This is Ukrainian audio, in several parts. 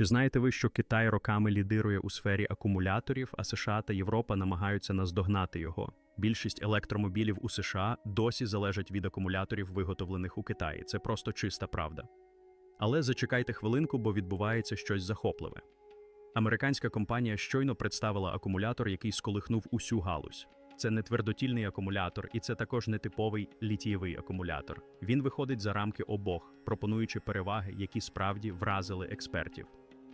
Чи знаєте ви, що Китай роками лідирує у сфері акумуляторів, а США та Європа намагаються наздогнати його? Більшість електромобілів у США досі залежать від акумуляторів, виготовлених у Китаї. Це просто чиста правда. Але зачекайте хвилинку, бо відбувається щось захопливе. Американська компанія щойно представила акумулятор, який сколихнув усю галузь. Це не твердотільний акумулятор, і це також не типовий літієвий акумулятор. Він виходить за рамки обох, пропонуючи переваги, які справді вразили експертів.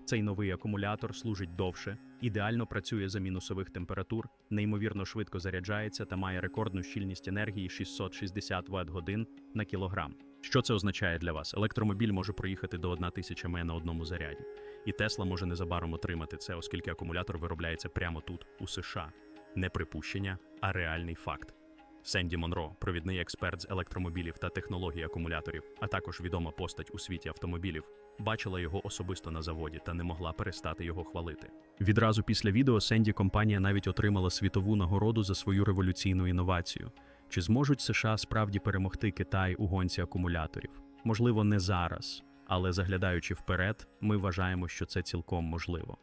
Цей новий акумулятор служить довше, ідеально працює за мінусових температур, неймовірно швидко заряджається та має рекордну щільність енергії 660 Вт годин на кілограм. Що це означає для вас? Електромобіль може проїхати до 1000 м на одному заряді, і Тесла може незабаром отримати це, оскільки акумулятор виробляється прямо тут, у США. Не припущення, а реальний факт. Сенді Монро, провідний експерт з електромобілів та технологій акумуляторів, а також відома постать у світі автомобілів, бачила його особисто на заводі та не могла перестати його хвалити. Відразу після відео Сенді компанія навіть отримала світову нагороду за свою революційну інновацію. Чи зможуть США справді перемогти Китай у гонці акумуляторів? Можливо, не зараз, але заглядаючи вперед, ми вважаємо, що це цілком можливо.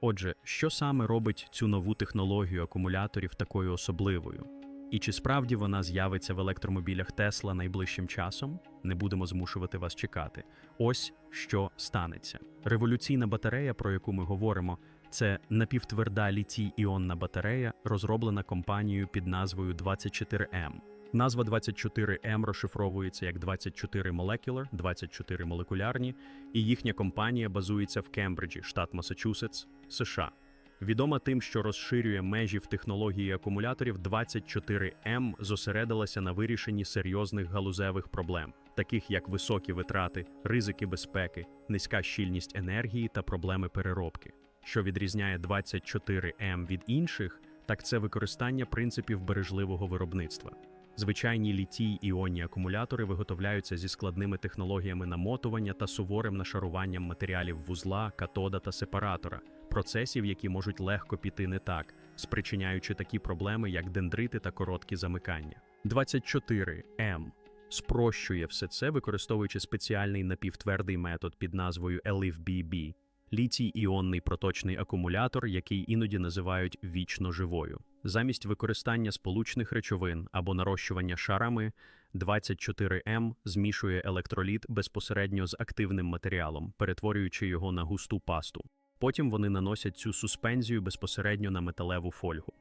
Отже, що саме робить цю нову технологію акумуляторів такою особливою? І чи справді вона з'явиться в електромобілях Тесла найближчим часом? Не будемо змушувати вас чекати. Ось що станеться. Революційна батарея, про яку ми говоримо, це напівтверда літій-іонна батарея, розроблена компанією під назвою 24M. Назва 24M розшифровується як 24 Molecular, 24 молекулярні, і їхня компанія базується в Кембриджі, штат Масачусетс, США. Відома тим, що розширює межі в технології акумуляторів 24М зосередилася на вирішенні серйозних галузевих проблем, таких як високі витрати, ризики безпеки, низька щільність енергії та проблеми переробки. Що відрізняє 24М від інших, так це використання принципів бережливого виробництва. Звичайні літій іонні акумулятори виготовляються зі складними технологіями намотування та суворим нашаруванням матеріалів вузла, катода та сепаратора, процесів, які можуть легко піти не так, спричиняючи такі проблеми, як дендрити та короткі замикання. 24М спрощує все це, використовуючи спеціальний напівтвердий метод під назвою LFBB – літій-іонний проточний акумулятор, який іноді називають вічно живою. Замість використання сполучних речовин або нарощування шарами, 24М змішує електроліт безпосередньо з активним матеріалом, перетворюючи його на густу пасту. Потім вони наносять цю суспензію безпосередньо на металеву фольгу.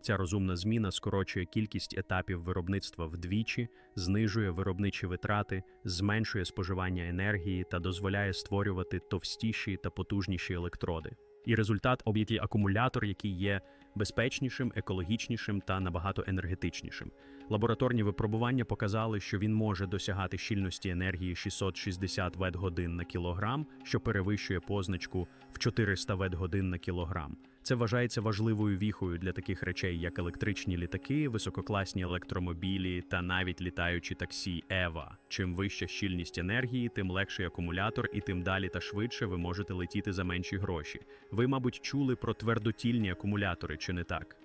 Ця розумна зміна скорочує кількість етапів виробництва вдвічі, знижує виробничі витрати, зменшує споживання енергії та дозволяє створювати товстіші та потужніші електроди. І результат об'єкті акумулятор, який є безпечнішим, екологічнішим та набагато енергетичнішим. Лабораторні випробування показали, що він може досягати щільності енергії 660 Вт годин на кілограм, що перевищує позначку в 400 Вт годин на кілограм. Це вважається важливою віхою для таких речей, як електричні літаки, висококласні електромобілі та навіть літаючі таксі Ева. Чим вища щільність енергії, тим легший акумулятор, і тим далі та швидше ви можете летіти за менші гроші. Ви, мабуть, чули про твердотільні акумулятори, чи не так?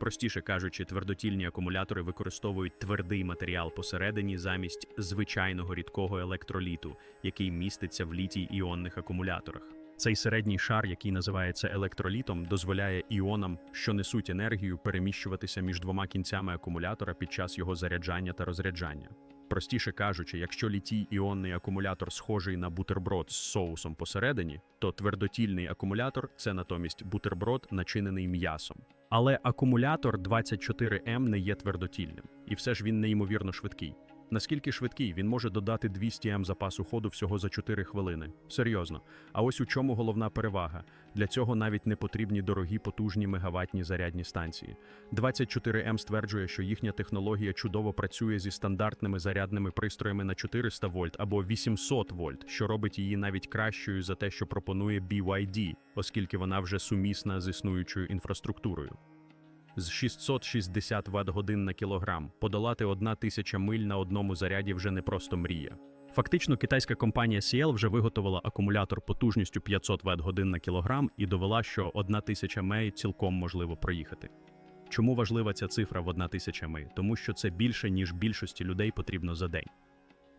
Простіше кажучи, твердотільні акумулятори використовують твердий матеріал посередині замість звичайного рідкого електроліту, який міститься в літій іонних акумуляторах. Цей середній шар, який називається електролітом, дозволяє іонам, що несуть енергію, переміщуватися між двома кінцями акумулятора під час його заряджання та розряджання. Простіше кажучи, якщо літій іонний акумулятор схожий на бутерброд з соусом посередині, то твердотільний акумулятор це натомість бутерброд, начинений м'ясом. Але акумулятор 24М не є твердотільним, і все ж він неймовірно швидкий. Наскільки швидкий, він може додати 200 М запасу ходу всього за 4 хвилини. Серйозно. А ось у чому головна перевага. Для цього навіть не потрібні дорогі потужні мегаватні зарядні станції. 24М стверджує, що їхня технологія чудово працює зі стандартними зарядними пристроями на 400 вольт або 800 вольт, що робить її навіть кращою за те, що пропонує BYD, оскільки вона вже сумісна з існуючою інфраструктурою з 660 Вт годин на кілограм. Подолати 1000 миль на одному заряді вже не просто мрія. Фактично, китайська компанія CL вже виготовила акумулятор потужністю 500 Вт годин на кілограм і довела, що 1000 мей цілком можливо проїхати. Чому важлива ця цифра в 1000 мей? Тому що це більше, ніж більшості людей потрібно за день.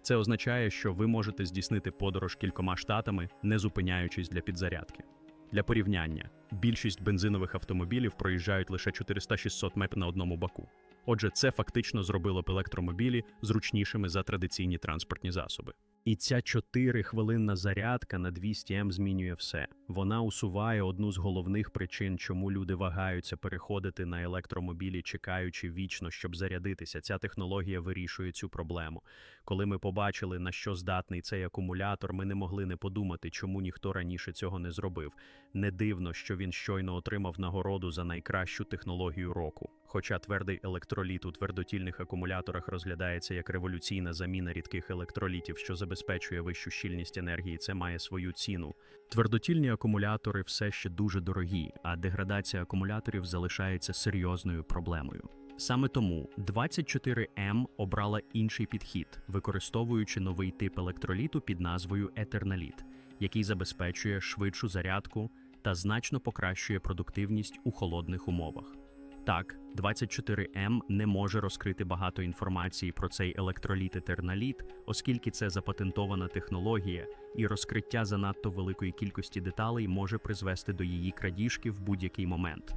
Це означає, що ви можете здійснити подорож кількома штатами, не зупиняючись для підзарядки. Для порівняння, більшість бензинових автомобілів проїжджають лише 400-600 меп на одному баку. Отже, це фактично зробило б електромобілі зручнішими за традиційні транспортні засоби. І ця 4-хвилинна зарядка на 200 М змінює все. Вона усуває одну з головних причин, чому люди вагаються переходити на електромобілі, чекаючи вічно, щоб зарядитися. Ця технологія вирішує цю проблему. Коли ми побачили, на що здатний цей акумулятор, ми не могли не подумати, чому ніхто раніше цього не зробив. Не дивно, що він щойно отримав нагороду за найкращу технологію року. Хоча твердий електроліт у твердотільних акумуляторах розглядається як революційна заміна рідких електролітів, що забезпечує вищу щільність енергії, це має свою ціну. Твердотільні акумулятори все ще дуже дорогі, а деградація акумуляторів залишається серйозною проблемою. Саме тому 24М обрала інший підхід, використовуючи новий тип електроліту під назвою етерналіт, який забезпечує швидшу зарядку та значно покращує продуктивність у холодних умовах. Так, 24М не може розкрити багато інформації про цей електроліт етерналіт, оскільки це запатентована технологія, і розкриття занадто великої кількості деталей може призвести до її крадіжки в будь-який момент.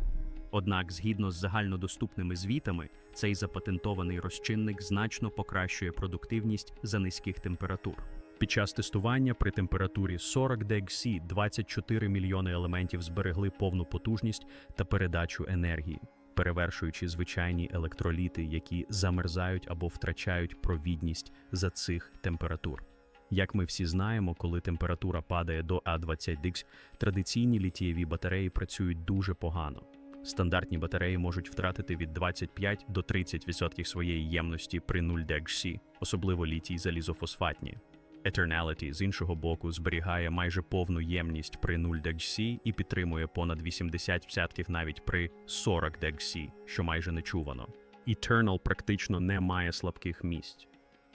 Однак, згідно з загальнодоступними звітами, цей запатентований розчинник значно покращує продуктивність за низьких температур. Під час тестування при температурі 40 DXC 24 мільйони елементів зберегли повну потужність та передачу енергії, перевершуючи звичайні електроліти, які замерзають або втрачають провідність за цих температур. Як ми всі знаємо, коли температура падає до А20 традиційні літієві батареї працюють дуже погано. Стандартні батареї можуть втратити від 25 до 30% своєї ємності при 0 DXC, особливо літій залізофосфатні. Eternality, з іншого боку, зберігає майже повну ємність при 0 DXC і підтримує понад 80% навіть при 40 DXC, що майже нечувано. Eternal практично не має слабких місць.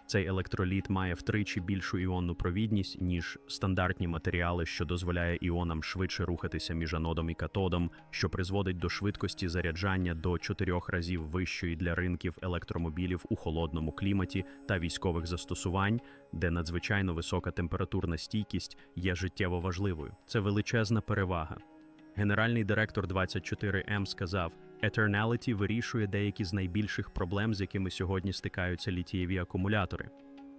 Цей електроліт має втричі більшу іонну провідність, ніж стандартні матеріали, що дозволяє іонам швидше рухатися між анодом і катодом, що призводить до швидкості заряджання до чотирьох разів вищої для ринків електромобілів у холодному кліматі та військових застосувань, де надзвичайно висока температурна стійкість є життєво важливою. Це величезна перевага. Генеральний директор 24М сказав: Eternality вирішує деякі з найбільших проблем, з якими сьогодні стикаються літієві акумулятори.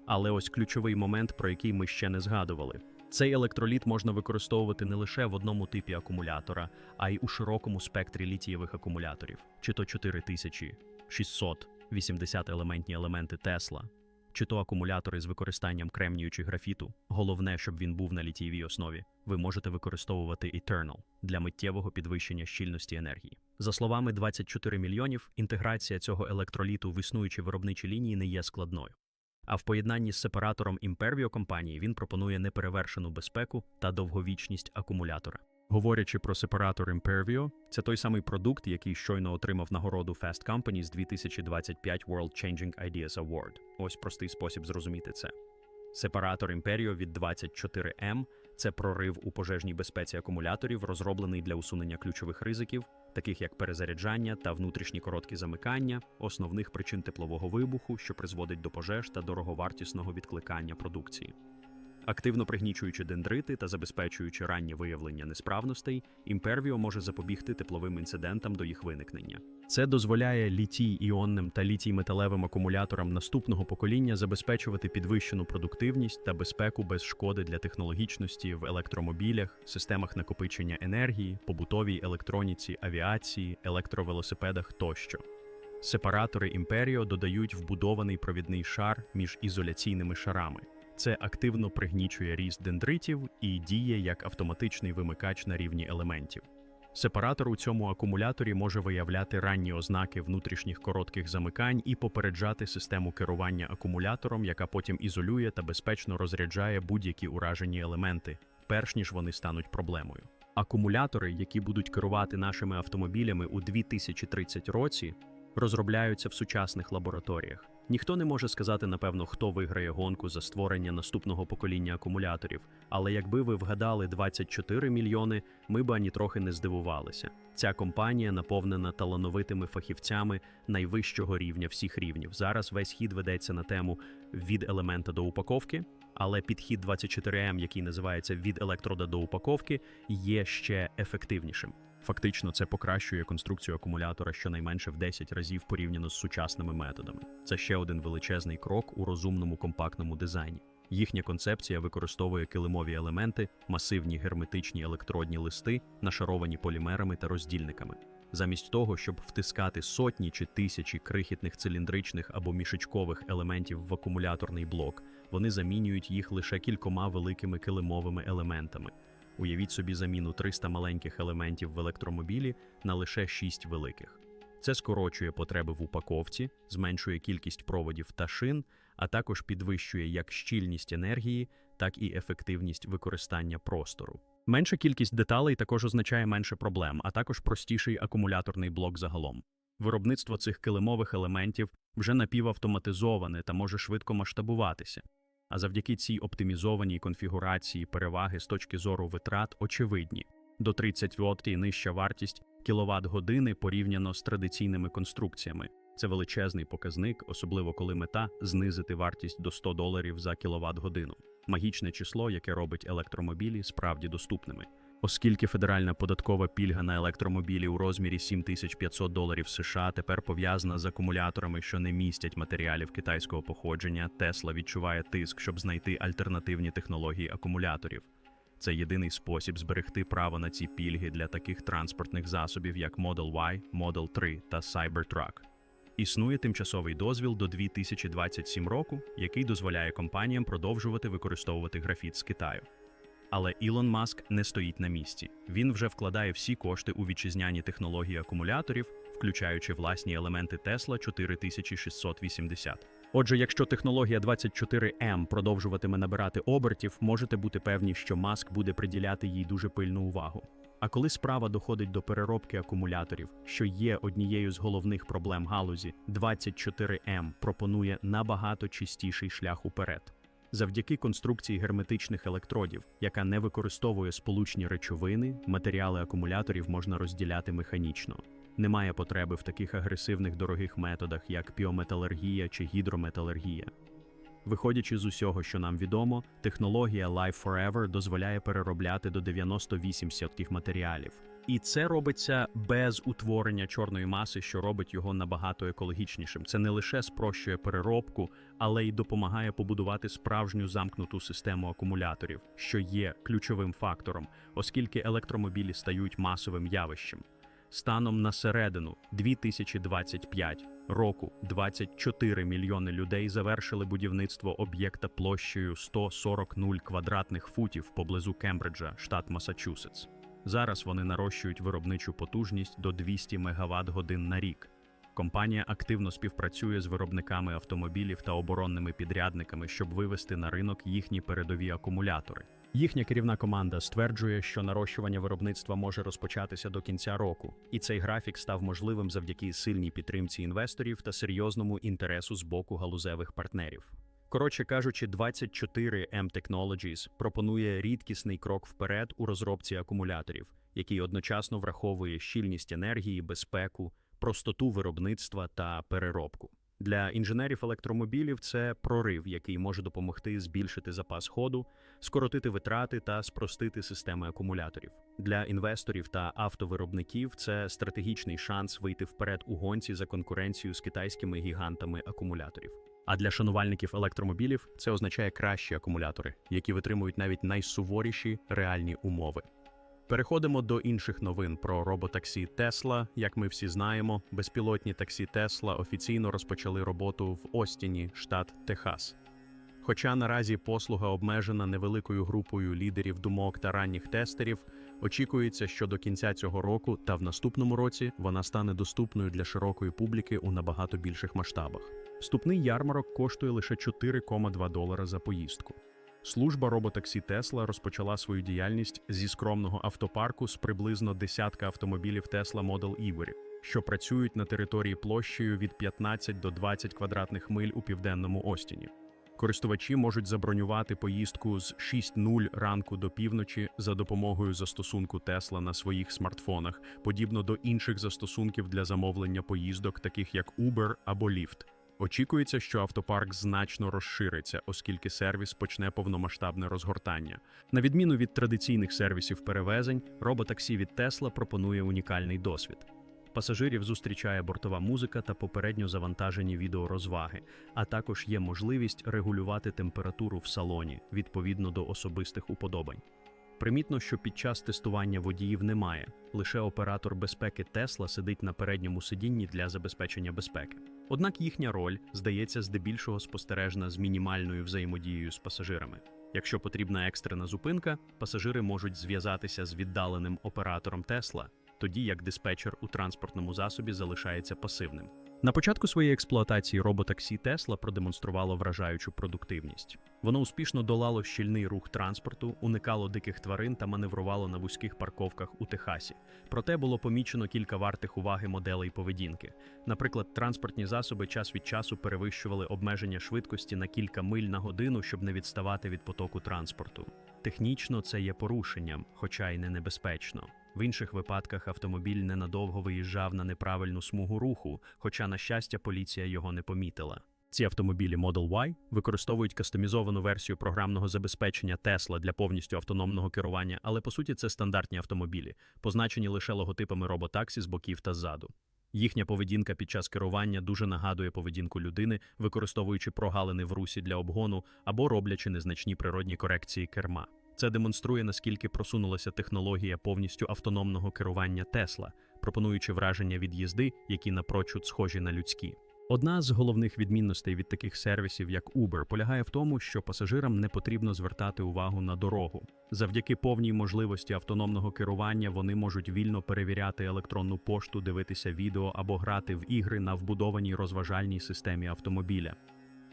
Але ось ключовий момент, про який ми ще не згадували. Цей електроліт можна використовувати не лише в одному типі акумулятора, а й у широкому спектрі літієвих акумуляторів, чи то 4000, 600, 80 елементні елементи Тесла, чи то акумулятори з використанням кремнію чи графіту. Головне, щоб він був на літієвій основі. Ви можете використовувати Eternal для миттєвого підвищення щільності енергії. За словами 24 мільйонів, інтеграція цього електроліту в існуючі виробничі лінії не є складною. А в поєднанні з сепаратором Impervio компанії він пропонує неперевершену безпеку та довговічність акумулятора. Говорячи про сепаратор Impervio, це той самий продукт, який щойно отримав нагороду Fast Company з 2025 World Changing Ideas Award. Ось простий спосіб зрозуміти це. Сепаратор Imperio від 24M це прорив у пожежній безпеці акумуляторів, розроблений для усунення ключових ризиків, таких як перезаряджання та внутрішні короткі замикання, основних причин теплового вибуху, що призводить до пожеж та дороговартісного відкликання продукції. Активно пригнічуючи дендрити та забезпечуючи раннє виявлення несправностей, Impervio може запобігти тепловим інцидентам до їх виникнення. Це дозволяє літій-іонним та літій-металевим акумуляторам наступного покоління забезпечувати підвищену продуктивність та безпеку без шкоди для технологічності в електромобілях, системах накопичення енергії, побутовій електроніці, авіації, електровелосипедах тощо. Сепаратори Imperio додають вбудований провідний шар між ізоляційними шарами. Це активно пригнічує ріст дендритів і діє як автоматичний вимикач на рівні елементів. Сепаратор у цьому акумуляторі може виявляти ранні ознаки внутрішніх коротких замикань і попереджати систему керування акумулятором, яка потім ізолює та безпечно розряджає будь-які уражені елементи, перш ніж вони стануть проблемою. Акумулятори, які будуть керувати нашими автомобілями у 2030 році, розробляються в сучасних лабораторіях. Ніхто не може сказати, напевно, хто виграє гонку за створення наступного покоління акумуляторів, але якби ви вгадали 24 мільйони, ми б ані трохи не здивувалися. Ця компанія наповнена талановитими фахівцями найвищого рівня всіх рівнів. Зараз весь хід ведеться на тему від елемента до упаковки, але підхід 24М, який називається від електрода до упаковки, є ще ефективнішим. Фактично, це покращує конструкцію акумулятора щонайменше в 10 разів порівняно з сучасними методами. Це ще один величезний крок у розумному компактному дизайні. Їхня концепція використовує килимові елементи, масивні герметичні електродні листи, нашаровані полімерами та роздільниками. Замість того, щоб втискати сотні чи тисячі крихітних циліндричних або мішечкових елементів в акумуляторний блок, вони замінюють їх лише кількома великими килимовими елементами. Уявіть собі заміну 300 маленьких елементів в електромобілі на лише 6 великих. Це скорочує потреби в упаковці, зменшує кількість проводів та шин, а також підвищує як щільність енергії, так і ефективність використання простору. Менша кількість деталей також означає менше проблем, а також простіший акумуляторний блок загалом. Виробництво цих килимових елементів вже напівавтоматизоване та може швидко масштабуватися. А завдяки цій оптимізованій конфігурації переваги з точки зору витрат очевидні. До 30 Вт і нижча вартість кіловат години порівняно з традиційними конструкціями. Це величезний показник, особливо коли мета знизити вартість до 100 доларів за кіловат годину. Магічне число, яке робить електромобілі справді доступними. Оскільки федеральна податкова пільга на електромобілі у розмірі 7500 доларів США тепер пов'язана з акумуляторами, що не містять матеріалів китайського походження, Тесла відчуває тиск, щоб знайти альтернативні технології акумуляторів. Це єдиний спосіб зберегти право на ці пільги для таких транспортних засобів, як Model Y, Model 3 та Cybertruck. Існує тимчасовий дозвіл до 2027 року, який дозволяє компаніям продовжувати використовувати графіт з Китаю. Але Ілон Маск не стоїть на місці. Він вже вкладає всі кошти у вітчизняні технології акумуляторів, включаючи власні елементи Tesla 4680. Отже, якщо технологія 24М продовжуватиме набирати обертів, можете бути певні, що Маск буде приділяти їй дуже пильну увагу. А коли справа доходить до переробки акумуляторів, що є однією з головних проблем галузі, 24М пропонує набагато чистіший шлях уперед. Завдяки конструкції герметичних електродів, яка не використовує сполучні речовини, матеріали акумуляторів можна розділяти механічно. Немає потреби в таких агресивних дорогих методах, як піометалергія чи гідрометалергія. Виходячи з усього, що нам відомо, технологія Life Forever дозволяє переробляти до 98% матеріалів. І це робиться без утворення чорної маси, що робить його набагато екологічнішим. Це не лише спрощує переробку, але й допомагає побудувати справжню замкнуту систему акумуляторів, що є ключовим фактором, оскільки електромобілі стають масовим явищем. Станом на середину 2025 року 24 мільйони людей завершили будівництво об'єкта площею 140 нуль квадратних футів поблизу Кембриджа, штат Масачусетс. Зараз вони нарощують виробничу потужність до 200 МВт годин на рік. Компанія активно співпрацює з виробниками автомобілів та оборонними підрядниками, щоб вивести на ринок їхні передові акумулятори. Їхня керівна команда стверджує, що нарощування виробництва може розпочатися до кінця року, і цей графік став можливим завдяки сильній підтримці інвесторів та серйозному інтересу з боку галузевих партнерів. Коротше кажучи, 24M Technologies пропонує рідкісний крок вперед у розробці акумуляторів, який одночасно враховує щільність енергії, безпеку, простоту виробництва та переробку. Для інженерів електромобілів це прорив, який може допомогти збільшити запас ходу, скоротити витрати та спростити системи акумуляторів. Для інвесторів та автовиробників це стратегічний шанс вийти вперед у гонці за конкуренцію з китайськими гігантами акумуляторів. А для шанувальників електромобілів це означає кращі акумулятори, які витримують навіть найсуворіші реальні умови. Переходимо до інших новин про роботаксі Тесла. Як ми всі знаємо, безпілотні таксі Тесла офіційно розпочали роботу в Остіні, штат Техас. Хоча наразі послуга обмежена невеликою групою лідерів думок та ранніх тестерів, очікується, що до кінця цього року та в наступному році вона стане доступною для широкої публіки у набагато більших масштабах. Вступний ярмарок коштує лише 4,2 долара за поїздку. Служба роботаксі Тесла розпочала свою діяльність зі скромного автопарку з приблизно десятка автомобілів Tesla Model Ivory, що працюють на території площею від 15 до 20 квадратних миль у південному Остіні. Користувачі можуть забронювати поїздку з 6.0 ранку до півночі за допомогою застосунку Tesla на своїх смартфонах, подібно до інших застосунків для замовлення поїздок, таких як Uber або Lyft. Очікується, що автопарк значно розшириться, оскільки сервіс почне повномасштабне розгортання. На відміну від традиційних сервісів перевезень, роботаксі від Tesla пропонує унікальний досвід. Пасажирів зустрічає бортова музика та попередньо завантажені відеорозваги, а також є можливість регулювати температуру в салоні відповідно до особистих уподобань. Примітно, що під час тестування водіїв немає, лише оператор безпеки Tesla сидить на передньому сидінні для забезпечення безпеки. Однак їхня роль здається здебільшого спостережна з мінімальною взаємодією з пасажирами. Якщо потрібна екстрена зупинка, пасажири можуть зв'язатися з віддаленим оператором Tesla, тоді як диспетчер у транспортному засобі залишається пасивним. На початку своєї експлуатації роботаксі Tesla продемонструвало вражаючу продуктивність. Воно успішно долало щільний рух транспорту, уникало диких тварин та маневрувало на вузьких парковках у Техасі. Проте було помічено кілька вартих уваги моделей поведінки. Наприклад, транспортні засоби час від часу перевищували обмеження швидкості на кілька миль на годину, щоб не відставати від потоку транспорту. Технічно це є порушенням, хоча й не небезпечно. В інших випадках автомобіль ненадовго виїжджав на неправильну смугу руху, хоча, на щастя, поліція його не помітила. Ці автомобілі Model Y використовують кастомізовану версію програмного забезпечення Tesla для повністю автономного керування, але по суті це стандартні автомобілі, позначені лише логотипами роботаксі з боків та ззаду. Їхня поведінка під час керування дуже нагадує поведінку людини, використовуючи прогалини в русі для обгону або роблячи незначні природні корекції керма. Це демонструє, наскільки просунулася технологія повністю автономного керування Тесла, пропонуючи враження від їзди, які напрочуд схожі на людські. Одна з головних відмінностей від таких сервісів, як Uber, полягає в тому, що пасажирам не потрібно звертати увагу на дорогу. Завдяки повній можливості автономного керування вони можуть вільно перевіряти електронну пошту, дивитися відео або грати в ігри на вбудованій розважальній системі автомобіля.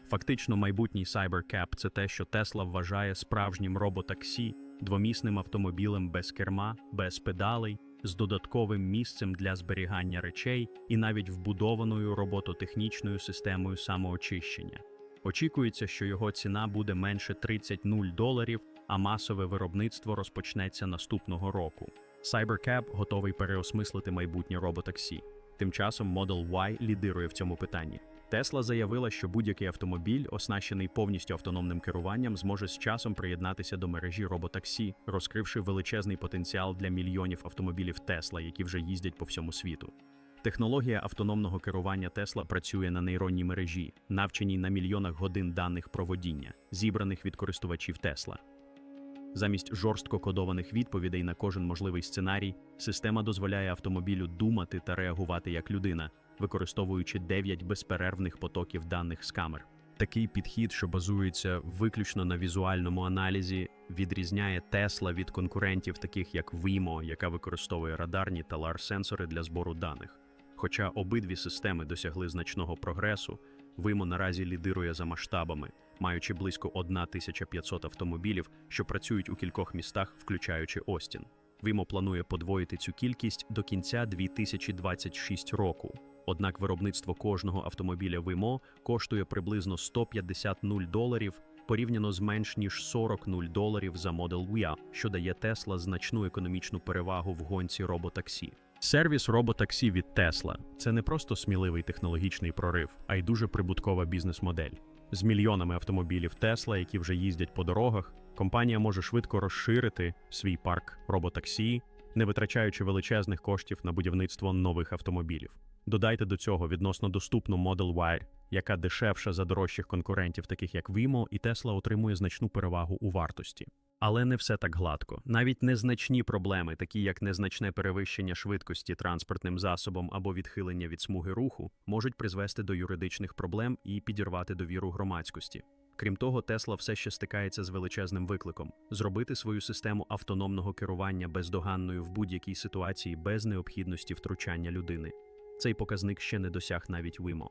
Фактично, майбутній CyberCab – це те, що Tesla вважає справжнім роботаксі, двомісним автомобілем без керма, без педалей, з додатковим місцем для зберігання речей і навіть вбудованою робототехнічною системою самоочищення. Очікується, що його ціна буде менше 30 0 доларів, а масове виробництво розпочнеться наступного року. CyberCab готовий переосмислити майбутнє роботаксі. Тим часом Model Y лідирує в цьому питанні. Тесла заявила, що будь-який автомобіль, оснащений повністю автономним керуванням, зможе з часом приєднатися до мережі роботаксі, розкривши величезний потенціал для мільйонів автомобілів Тесла, які вже їздять по всьому світу. Технологія автономного керування Тесла працює на нейронній мережі, навченій на мільйонах годин даних про водіння, зібраних від користувачів Тесла. Замість жорстко кодованих відповідей на кожен можливий сценарій, система дозволяє автомобілю думати та реагувати як людина, використовуючи 9 безперервних потоків даних з камер. Такий підхід, що базується виключно на візуальному аналізі, відрізняє Tesla від конкурентів, таких як Waymo, яка використовує радарні та LAR-сенсори для збору даних. Хоча обидві системи досягли значного прогресу, Waymo наразі лідирує за масштабами, маючи близько 1500 автомобілів, що працюють у кількох містах, включаючи Остін. Waymo планує подвоїти цю кількість до кінця 2026 року. Однак виробництво кожного автомобіля Waymo коштує приблизно 150 0 доларів, порівняно з менш ніж 40 0 доларів за Model Y, що дає Tesla значну економічну перевагу в гонці роботаксі. Сервіс роботаксі від Tesla – це не просто сміливий технологічний прорив, а й дуже прибуткова бізнес-модель. З мільйонами автомобілів Tesla, які вже їздять по дорогах, компанія може швидко розширити свій парк роботаксі, не витрачаючи величезних коштів на будівництво нових автомобілів. Додайте до цього відносно доступну Model Y, яка дешевша за дорожчих конкурентів, таких як Waymo, і Tesla отримує значну перевагу у вартості. Але не все так гладко. Навіть незначні проблеми, такі як незначне перевищення швидкості транспортним засобом або відхилення від смуги руху, можуть призвести до юридичних проблем і підірвати довіру громадськості. Крім того, Тесла все ще стикається з величезним викликом зробити свою систему автономного керування бездоганною в будь-якій ситуації без необхідності втручання людини. Цей показник ще не досяг навіть Waymo.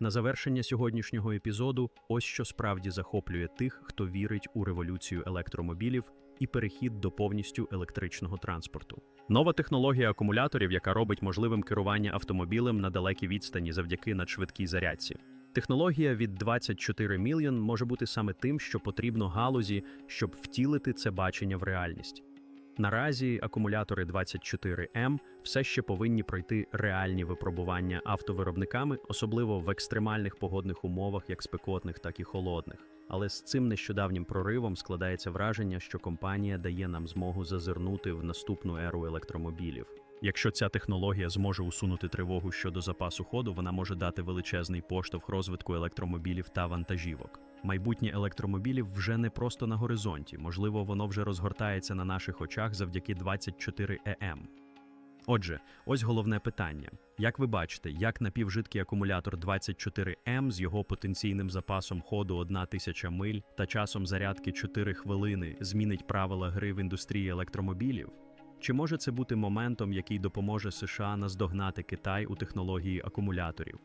На завершення сьогоднішнього епізоду ось що справді захоплює тих, хто вірить у революцію електромобілів і перехід до повністю електричного транспорту. Нова технологія акумуляторів, яка робить можливим керування автомобілем на далекій відстані завдяки надшвидкій зарядці. Технологія від 24 мільйон може бути саме тим, що потрібно галузі, щоб втілити це бачення в реальність. Наразі акумулятори 24М все ще повинні пройти реальні випробування автовиробниками, особливо в екстремальних погодних умовах, як спекотних, так і холодних. Але з цим нещодавнім проривом складається враження, що компанія дає нам змогу зазирнути в наступну еру електромобілів. Якщо ця технологія зможе усунути тривогу щодо запасу ходу, вона може дати величезний поштовх розвитку електромобілів та вантажівок. Майбутнє електромобілів вже не просто на горизонті, можливо, воно вже розгортається на наших очах завдяки 24ЕМ. Отже, ось головне питання: як ви бачите, як напівжидкий акумулятор 24М з його потенційним запасом ходу 1000 миль та часом зарядки 4 хвилини змінить правила гри в індустрії електромобілів? Чи може це бути моментом, який допоможе США наздогнати Китай у технології акумуляторів?